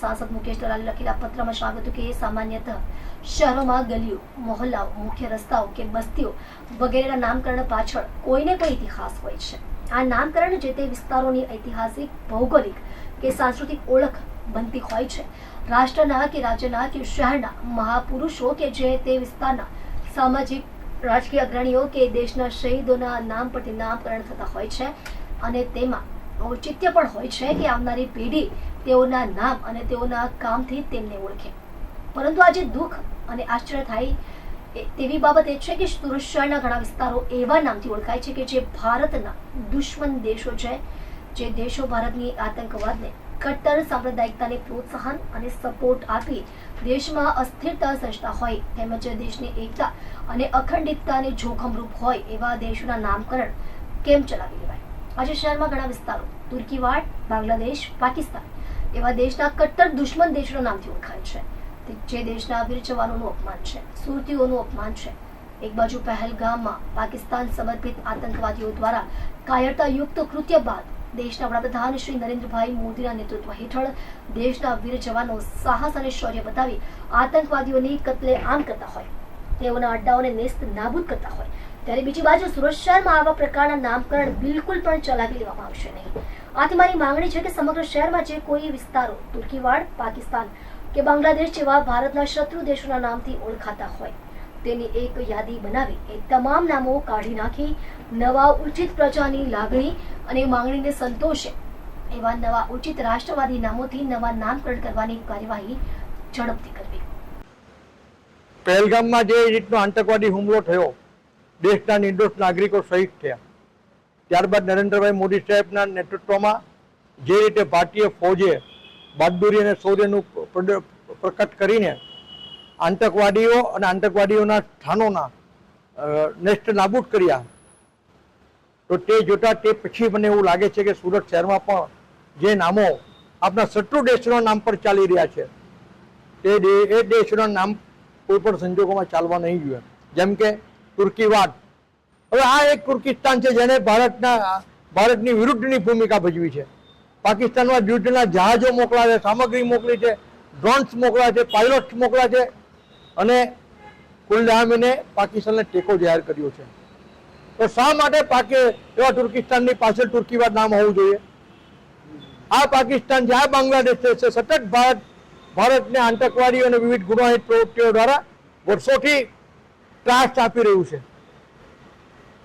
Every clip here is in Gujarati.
સાંસદ મુકેશ દલાલે લખેલા પત્રમાં જણાવ્યું કે સામાન્યતઃ શહેરોમાં ગલીઓ, મોહલ્લાઓ, મુખ્ય રસ્તાઓ કે બસ્તીઓ વગેરેના નામકરણ પાછળ કોઈને કોઈ ઇતિહાસ હોય છે. આ નામકરણ જે તે વિસ્તારોની ઐતિહાસિક, ભૌગોલિક કે સાંસ્કૃતિક ઓળખ બનતી હોય છે. રાષ્ટ્રના કે રાજ્યના કે શહેરના મહાપુરુષો કે જે તે વિસ્તારના સામાજિક, રાજકીય અગ્રણીઓ કે દેશના શહીદોના નામ પરથી નામકરણ થતા હોય છે અને તેમાં ઔચિત્ય પણ હોય છે કે આવનારી પેઢી તેઓના નામ અને તેઓના કામથી તેમને ઓળખે. પરંતુ આજે દુઃખ અને આશ્ચર્ય થાય તેવી બાબત એ છે કે સુરત શહેરના ઘણા વિસ્તારો એવા નામથી ઓળખાય છે કે જે ભારતના દુશ્મન દેશો છે, જે દેશો ભારતની આતંકવાદને કટ્ટર સાંપ્રદાયિકતાને પ્રોત્સાહન અને સપોર્ટ આપી દેશમાં અસ્થિરતા સર્જતા હોય, તેમજ દેશની એકતા અને અખંડિતતાને જોખમરૂપ હોય એવા દેશોના નામકરણ કેમ ચલાવી લેવાય? આજે શહેરમાં ઘણા વિસ્તારો, તુર્કીવાડ, બાંગ્લાદેશ, પાકિસ્તાન એવા દેશના કટ્ટર દુશ્મન દેશોના નામથી ઓળખાય છે. જે દેશના વીર જવાનોનું અપમાન છે, સુરતીઓનું અપમાન છે. એક બાજુ પહેલગામમાં પાકિસ્તાન સમર્પિત આતંકવાદીઓ દ્વારા કાયરતાયુક્ત કૃત્ય બાદ દેશના વડાપ્રધાન શ્રી નરેન્દ્રભાઈ મોદીના નેતૃત્વ હેઠળ દેશના વીર જવાનો સાહસ અને શૌર્ય બતાવી આતંકવાદીઓની કતલે આમ કરતા હોય. તેઓના અડ્ડાઓને નેસ્ત નાબૂદ કરતા હોય. ત્યારે બીજી બાજુ સુરત શહેરમાં આવા પ્રકારના નામકરણ બિલકુલ પણ ચલાવી લેવામાં આવશે નહીં. આથી મારી માંગણી છે કે સમગ્ર શહેરમાં જે કોઈ વિસ્તારો, તુર્કીવાડ, પાકિસ્તાન કે બાંગ્લાદેશ જેવા ભારતના શત્રુ દેશોના નામથી ઓળખાતા હોય, તેની એક યાદી બનાવી એ તમામ નામો કાઢી નાખી, નવા ઉચિત પ્રજાની લાગણી અને માંગણીને સંતોષે એવા નવા ઉચિત રાષ્ટ્રવાદી નામોથી નવા નામકરણ કરવાની કાર્યવાહી ઝડપથી કરવી. પહેલગામમાં જે રીતનો આતંકવાદી હુમલો થયો દેશના નિર્દોષ નાગરિકો શહીદ થયા. ત્યારબાદ નરેન્દ્રભાઈ મોદી સાહેબના નેતૃત્વમાં જે રીતે ભારતીય ફૌજે બહાદુરી અને શૌર્યનું પ્રકટ કરીને આતંકવાદીઓ અને આતંકવાદીઓના સ્થાનોના નેસ્ટ નાબૂદ કર્યા, તો તે જોતા તે પછી મને એવું લાગે છે કે સુરત શહેરમાં પણ જે નામો આપણા શત્રુ દેશોના નામ પર ચાલી રહ્યા છે, તે એ દેશોના નામ કોઈ પણ સંજોગોમાં ચાલવા નહીં જોઈએ. જેમ કે તુર્કીવાદ હવે આ એક તુર્કિસ્તાન છે જેને ભારતના, ભારતની વિરુદ્ધની ભૂમિકા ભજવી છે. પાકિસ્તાનમાં યુદ્ધના જહાજો મોકલ્યા છે, સામગ્રી મોકલી છે ડ્રોન્સ મોકલ્યા છે પાયલોટ્સ મોકલ્યા છે અને કુલદામીને પાકિસ્તાનને ટેકો જાહેર કર્યો છે. તો શા માટે પાકે એવા તુર્કિસ્તાનની પાછળ તુર્કીવાદ નામ હોવું જોઈએ? આ પાકિસ્તાન જે, આ બાંગ્લાદેશ છે, સતત ભારત, ભારતને આતંકવાદીઓ અને વિવિધ ગુનાહિત પ્રવૃત્તિઓ દ્વારા વર્ષોથી ત્રાસ આપી રહ્યું છે.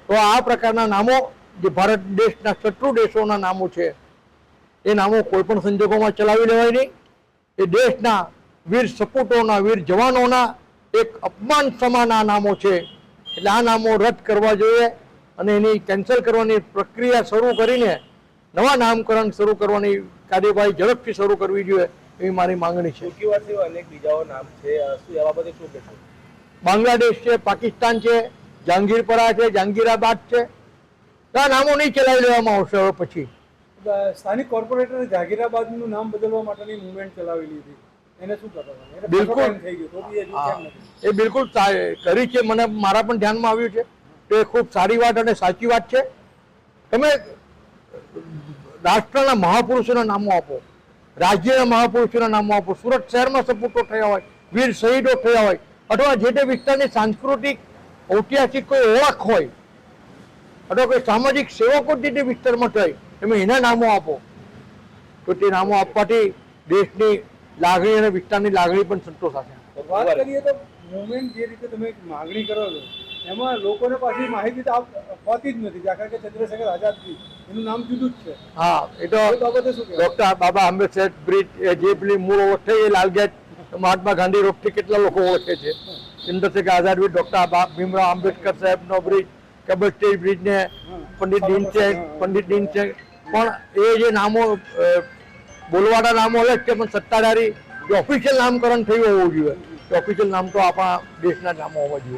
તો આ પ્રકારના નામો જે ભારત દેશના શત્રુ દેશોના નામો છે, એ નામો કોઈ પણ સંજોગોમાં ચલાવી લેવાય નહીં. એ દેશના વીર સપૂતોના, વીર જવાનોના એક અપમાન સમાન આ નામો છે. એટલે આ નામો રદ કરવા જોઈએ અને એની કેન્સલ કરવાની પ્રક્રિયા શરૂ કરીને નવા નામકરણ શરૂ કરવાની કાર્યવાહી ઝડપથી શરૂ કરવી જોઈએ એવી મારી માંગણી છે. અનેક બીજાઓ નામ છે. શું એ બાબતે શું કહેશો બાંગ્લાદેશ છે પાકિસ્તાન છે જહાંગીરપરા છે જહાંગીરાબાદ છે. આ નામો નહીં ચલાવી લેવામાં આવશે હવે પછી. સ્થાનિક કોર્પોરેટરે જહાંગીરાબાદનું નામ બદલવા માટેની મુવમેન્ટ ચલાવી લીધી. એને શું કરવાનું બિલકુલ. એ બિલકુલ કરી છે મને મારા પણ ધ્યાનમાં આવ્યું છે. તો એ ખૂબ સારી વાત અને સાચી વાત છે. તમે રાષ્ટ્રના મહાપુરુષોના નામો આપો. રાજ્યના મહાપુરુષોના નામો આપો. સુરત શહેરમાં સપૂતો થયા હોય વીર શહીદો થયા હોય. અથવા જે તે વિસ્તારની સાંસ્કૃતિક ઐતિહાસિક કોઈ ઓળખ હોય અથવા કોઈ સામાજિક સેવકો જે તે વિસ્તારમાં થાય તમે એના નામો આપો. તો તે નામો આપવાથી દેશની લાગણી અને વિસ્તારની લાગણી પણ સંતોષાશે વાત કરીએ તો મુવમેન્ટ જે રીતે તમે માગણી કરો છો એમાં લોકોને પાછી માહિતી તો આપ- જ નથી. કારણ કે ચંદ્રશેખર આઝાદજી એનું નામ જુદું જ છે. હા એ તો બાબતે શું ડોક્ટર બાબા આંબેડકર બ્રિજ જે પેલી મૂળ ઓળખ થઈ એ લાલગેટ મહાત્મા ગાંધી રોડથી કેટલા લોકો ઓળખે છે? ચંદ્રશેખર આઝાદ બ્રિજ ડોક્ટર ભીમરાવ આંબેડકર સાહેબનો બ્રિજ કબર સ્ટેજ બ્રિજ ને પંડિત દીનચંદ પંડિત દીનચંદ. પણ એ જે નામો બોલવાના નામો અલગ છે, પણ સત્તાધારી ઓફિશિયલ નામકરણ થયું હોવું જોઈએ. ઓફિશિયલ નામ તો આપણા દેશના નામો હોવા જોઈએ.